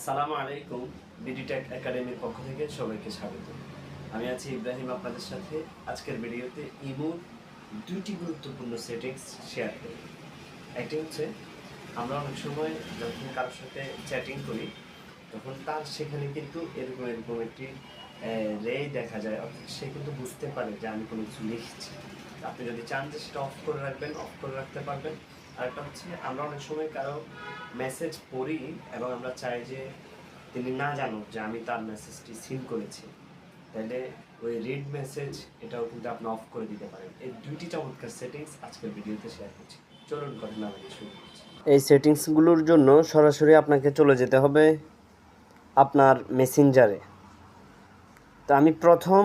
আসসালামু আলাইকুম বিডিটেক একাডেমির পক্ষ থেকে সবাইকে স্বাগত। আমি আছি ইব্রাহিম আপনাদের সাথে। আজকের ভিডিওতে ইমোর দুইটি গুরুত্বপূর্ণ সেটিংস শেয়ার করি একটি হচ্ছে, আমরা অনেক সময় যখন কারোর সাথে চ্যাটিং করি, তখন তার সেখানে কিন্তু এরকম এরকম একটি রে দেখা যায়। অর্থাৎ সে কিন্তু বুঝতে পারে যে আমি কোনো কিছু লিখছি। আপনি যদি চান যে সেটা অফ করে রাখবেন অফ করে রাখতে পারবেন। আরেকটা হচ্ছে, আমরা অনেক সময় কারও মেসেজ পড়ি এবং আমরা চাই যে তিনি না জানুক যে আমি তার মেসেজটি সিন করেছি। তাহলে ওই রিড মেসেজ এটাও কিন্তু আপনি অফ করে দিতে পারেন। এই দুইটি চমৎকার সেটিংস আজকের ভিডিওতে শেয়ার করছি। চলুন কথা না শুরু এই সেটিংসগুলোর জন্য সরাসরি আপনাকে চলে যেতে হবে আপনার মেসেঞ্জারে তো আমি প্রথম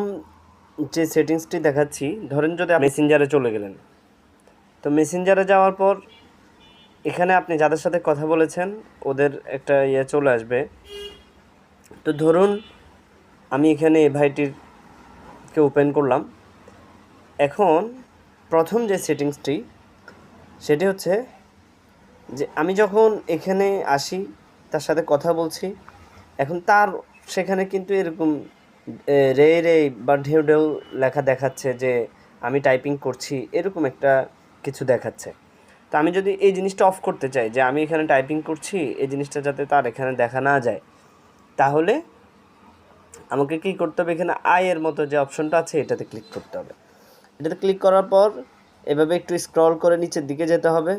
যে সেটিংসটি দেখাচ্ছি, ধরেন যদি মেসেঞ্জারে চলে গেলেন। তো মেসেঞ্জারে যাওয়ার পর এখানে আপনি যাদের সাথে কথা বলেছেন, ওদের একটা ইয়ে চলে আসবে। তো ধরুন, আমি এখানে এই ভাইটিরকে ওপেন করলাম। এখন প্রথম যে সেটিংসটি, সেটি হচ্ছে যে আমি যখন এখানে আসি, তার সাথে কথা বলছি, এখন তার সেখানে কিন্তু এরকম রে রে বা ঢেউ ঢেউ লেখা দেখাচ্ছে যে আমি টাইপিং করছি, এরকম একটা কিছু দেখাচ্ছে। তো আমি যদি এই জিনিসটা অফ করতে চাই যে আমি এখানে টাইপিং করছি এই জিনিসটা যাতে তার এখানে দেখা না যায় তাহলে আমাকে কী করতে হবে? এখানে আয়ের মতো যে অপশনটা আছে এটাতে ক্লিক করতে হবে। এটাতে ক্লিক করার পর এভাবে একটু স্ক্রল করে নিচের দিকে যেতে হবে।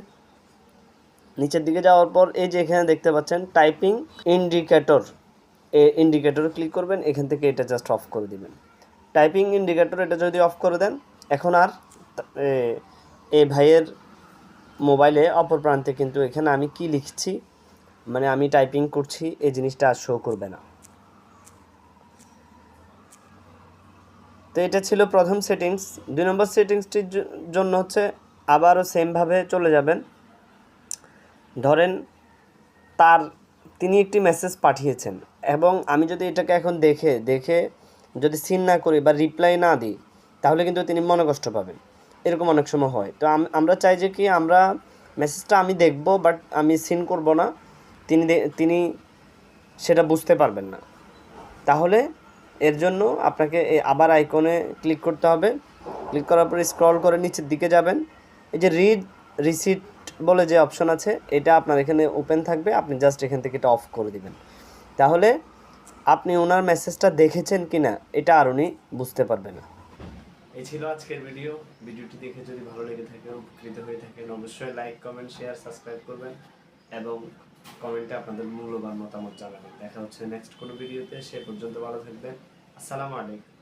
নিচের দিকে যাওয়ার পর এই যে এখানে দেখতে পাচ্ছেন টাইপিং ইন্ডিকেটর এ ইন্ডিকেটর ক্লিক করবেন এখান থেকে এটা জাস্ট অফ করে দিবেন। টাইপিং ইন্ডিকেটর এটা যদি অফ করে দেন এখন আর এ, ভাইয়ের মোবাইলে অপর প্রান্তে কিন্তু এখানে আমি কি লিখছি? মানে আমি টাইপিং করছি, এই জিনিসটা আর শো করবে না। তো এটা ছিল প্রথম সেটিংস দুই নম্বর সেটিংসটির জন্য হচ্ছে আবারও সেমভাবে চলে যাবেন। ধরেন, তার, তিনি একটি মেসেজ পাঠিয়েছেন এবং আমি যদি এটাকে এখন দেখে দেখে যদি সিন না করি বা রিপ্লাই না দিই, তাহলে কিন্তু তিনি মনে কষ্ট পাবেন। এরকম অনেক সময় হয়। তো আমরা চাই যে কি আমরা মেসেজটা আমি দেখব বাট আমি সিন করব না। তিনি তিনি সেটা বুঝতে পারবেন না। তাহলে এর জন্য আপনাকে আবার আইকনে ক্লিক করতে হবে। ক্লিক করার পরে স্ক্রল করে নিচের দিকে যাবেন। এই যে রিড রিসিট বলে যে অপশন আছে, এটা আপনার এখানে ওপেন থাকবে। আপনি জাস্ট এখান থেকে এটা অফ করে দিবেন। তাহলে আপনি ওনার মেসেজটা দেখেছেন কি না এটা আর উনি বুঝতে পারবে না। এই ছিল আজকের ভিডিও ভিডিওটি দেখে যদি ভালো লেগে থাকে, উপকৃত হয়ে থাকেন, অবশ্যই লাইক কমেন্ট শেয়ার সাবস্ক্রাইব করবেন এবং কমেন্টে আপনাদের মূল্যবান মতামত জানাবেন। দেখা হচ্ছে নেক্সট কোনো ভিডিওতে সে পর্যন্ত ভালো থাকবেন। আসসালামু আলাইকুম।